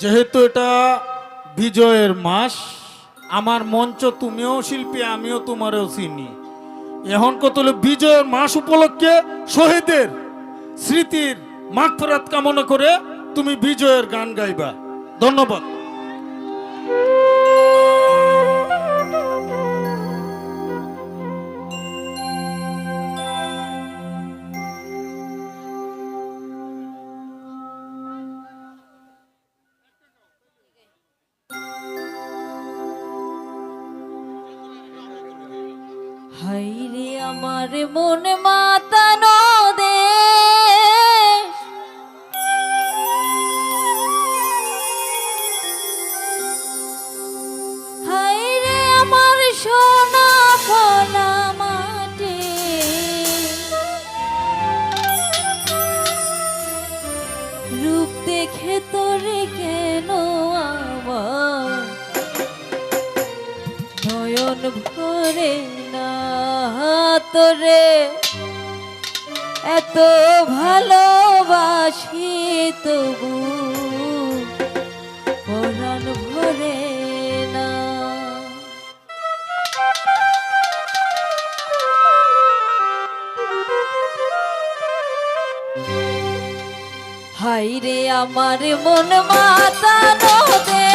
যেহেতু এটা বিজয়ের মাস, আমার মঞ্চ তুমিও শিল্পী, আমিও তোমারও চিনি। এখন কত বিজয়ের মাস উপলক্ষে শহীদের স্মৃতির মাগফিরাত কামনা করে তুমি বিজয়ের গান গাইবা। ধন্যবাদ। হাইরে আমার মন মাতানো দে হাইরে আমার রূপ দেখে নয়ন ভরে তোরে এত ভালোবাসি তবু পরাণ ভরে না। হাইরে আমার মন মাতানো দে।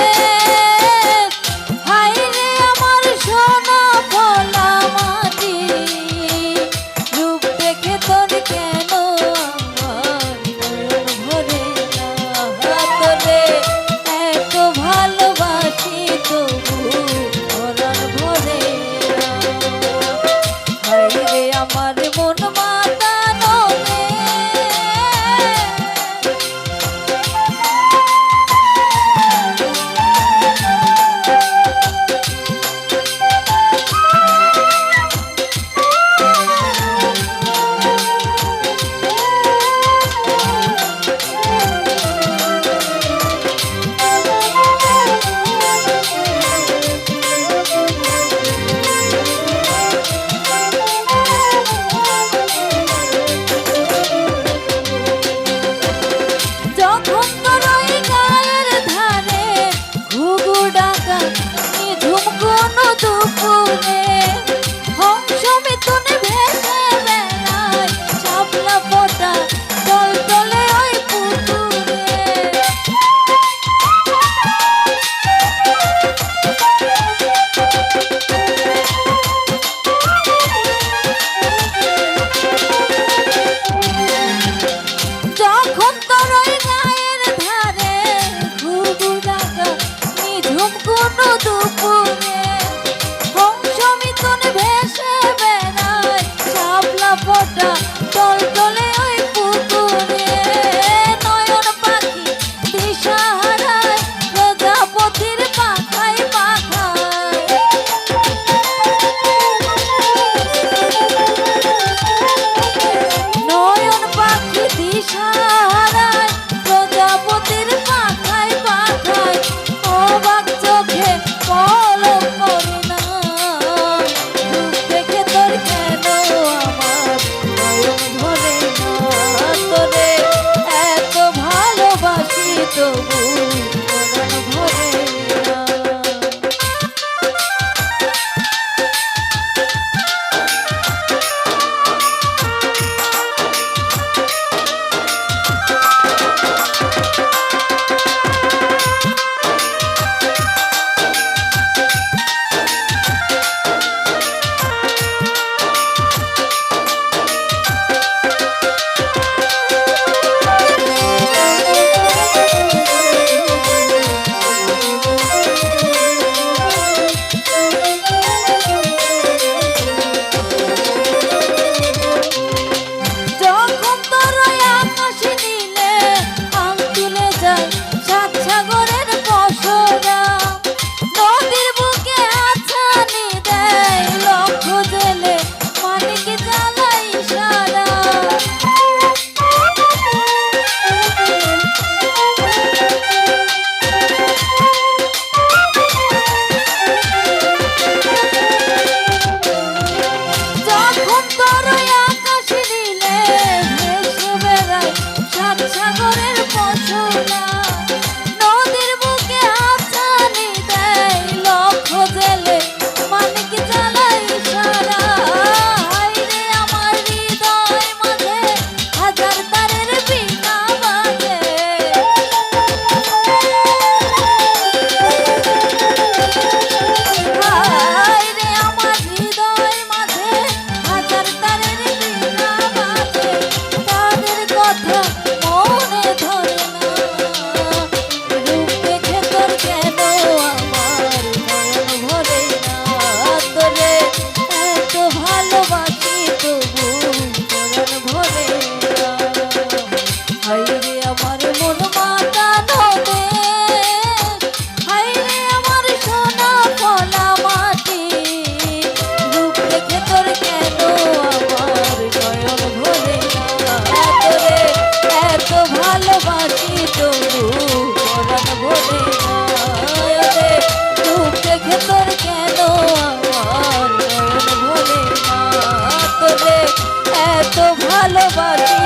আমার